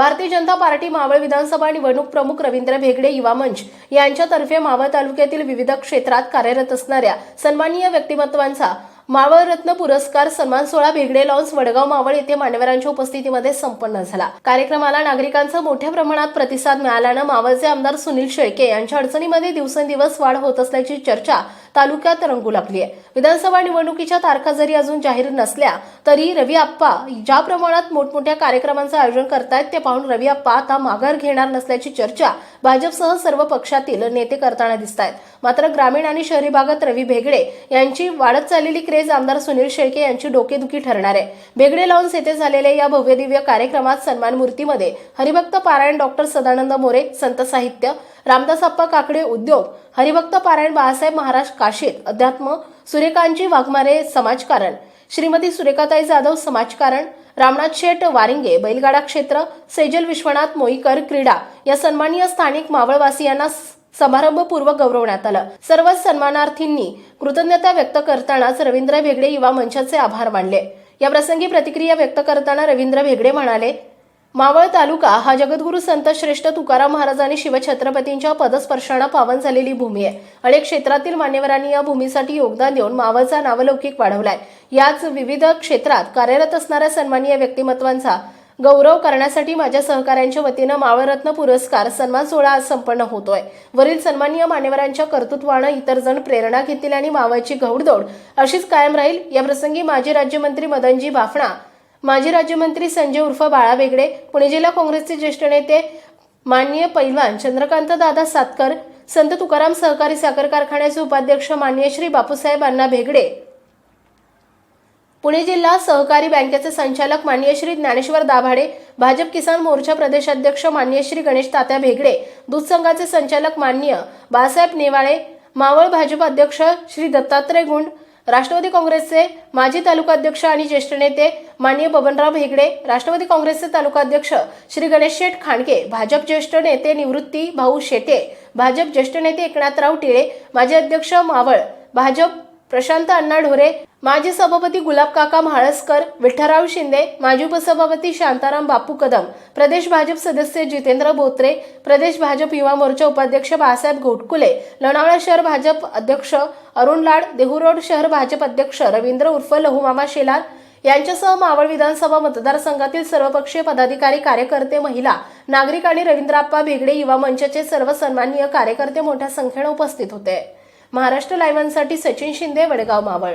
Bharatiya Janata party Maval विधानसभा निवडणूक प्रमुख रवींद्र भेगडे युवा मंच यांच्यातर्फे मावळ तालुक्यातील विविध क्षेत्रात कार्यरत असणाऱ्या सन्माननीय व्यक्तिमत्वांचा मावळ रत्न पुरस्कार सन्मान सोहळा भेगडे लॉन्स वडगाव मावळ येथे मान्यवरांच्या उपस्थितीमध्ये संपन्न झाला. कार्यक्रमाला नागरिकांचा मोठ्या प्रमाणात प्रतिसाद मिळाल्यानं मावळचे आमदार सुनील शेळके यांच्या अडचणीमध्ये दिवसेंदिवस वाढ होत असल्याची चर्चा तालुक्यात रंगू लागली आहे विधानसभा निवडणुकीच्या तारखा जरी अजून जाहीर नसल्या तरी रवी आप्पा ज्या प्रमाणात मोठमोठ्या कार्यक्रमांचं आयोजन करतायत ते पाहून रवी आप्पा आता माघार घेणार नसल्याची चर्चा भाजपसह सर्व पक्षातील नेते करताना दिसत आहेत मात्र ग्रामीण आणि शहरी भागात रवी भेगडे यांची वाढत चाललेली क्रेज आमदार सुनील शेळके यांची डोकेदुखी ठरणार आहे. भेगडे लॉन्स येथे झालेल्या या भव्यदिव्य कार्यक्रमात सन्मान मूर्तीमध्ये हरिभक्त पारायण डॉक्टर सदानंद मोरे संत साहित्य रामदास अप्पा काकडे उद्योग हरिभक्त पारायण बाळासाहेब महाराज काशीद अध्यात्म सूर्यकांतजी वाघमारे समाजकारण श्रीमती सुरेखाताई जाधव समाजकारण रामनाथ शेठ वारिंगे बैलगाडा क्षेत्र सेजल विश्वनाथ मोईकर क्रीडा या सन्माननीय स्थानिक मावळवासियांना समारंभपूर्वक गौरवण्यात आलं. सर्व सन्मानार्थींनी कृतज्ञता व्यक्त करतानाच रवींद्र भेगडे युवा मंचाचे आभार मानले. या प्रसंगी प्रतिक्रिया व्यक्त करताना रवींद्र भेगडे म्हणाले मावळ तालुका हा जगद्गुरु संत श्रेष्ठ तुकाराम महाराज आणि शिवछत्रपतींच्या पदस्पर्शानं पावन झालेली भूमी आहे. अनेक क्षेत्रातील मान्यवरांनी या भूमीसाठी योगदान देऊन मावळचा नावलौकिक वाढवलाय. याच विविध क्षेत्रात कार्यरत असणाऱ्या सन्मानीय व्यक्तिमत्वांचा गौरव करण्यासाठी माझ्या सहकाऱ्यांच्या वतीनं मावळरत्न पुरस्कार सन्मान सोहळा आज संपन्न होतोय. वरील सन्माननीय मान्यवरांच्या कर्तृत्वानं इतर जण प्रेरणा घेतील आणि मावळची घौडदौड अशीच कायम राहील. या प्रसंगी माजी राज्यमंत्री मदनजी बाफणा माजी राज्यमंत्री संजय उर्फ बाळा बेगडे पुणे जिल्हा काँग्रेसचे ज्येष्ठ नेते माननीय पैलवान चंद्रकांत दादा सातकर संत तुकाराम सहकारी साखर कारखान्याचे उपाध्यक्ष मान्य श्री बापूसाहेब अण्णा भेगडे पुणे जिल्हा सहकारी बँकेचे संचालक मान्यश्री ज्ञानेश्वर दाभाडे भाजप किसान मोर्चा प्रदेशाध्यक्ष माननीय श्री गणेश तात्या भेगडे दूध संघाचे संचालक मान्य बाळासाहेब नेवाळे मावळ भाजप अध्यक्ष श्री दत्तात्रय गुंड राष्ट्रवादी काँग्रेसचे माजी तालुकाध्यक्ष आणि ज्येष्ठ नेते मान्य बबनराव भेगडे राष्ट्रवादी काँग्रेसचे तालुकाध्यक्ष श्री गणेश शेठ खांडके भाजप ज्येष्ठ नेते निवृत्ती भाऊ शेटे भाजप ज्येष्ठ नेते एकनाथराव टिळे माजी अध्यक्ष मावळ भाजप प्रशांत अण्णा ढोरे माजी सभापती गुलाब काका म्हाळसकर विठ्ठलराव शिंदे माजी उपसभापती शांताराम बापू कदम प्रदेश भाजप सदस्य जितेंद्र बोत्रे प्रदेश भाजप युवा मोर्चा उपाध्यक्ष बाळासाहेब घोटकुले लोणावळा शहर भाजप अध्यक्ष अरुण लाड देहूरोड शहर भाजप अध्यक्ष रवींद्र उर्फ लहुमामा शेलार यांच्यासह मावळ विधानसभा मतदारसंघातील सर्वपक्षीय पदाधिकारी कार्यकर्ते महिला नागरिक आणि रवींद्रप्पा भेगडे युवा मंचाचे सर्व सन्माननीय कार्यकर्ते मोठ्या संख्येने उपस्थित होते. महाराष्ट्र लाईव्हसाठी सचिन शिंदे वडगाव मावळ.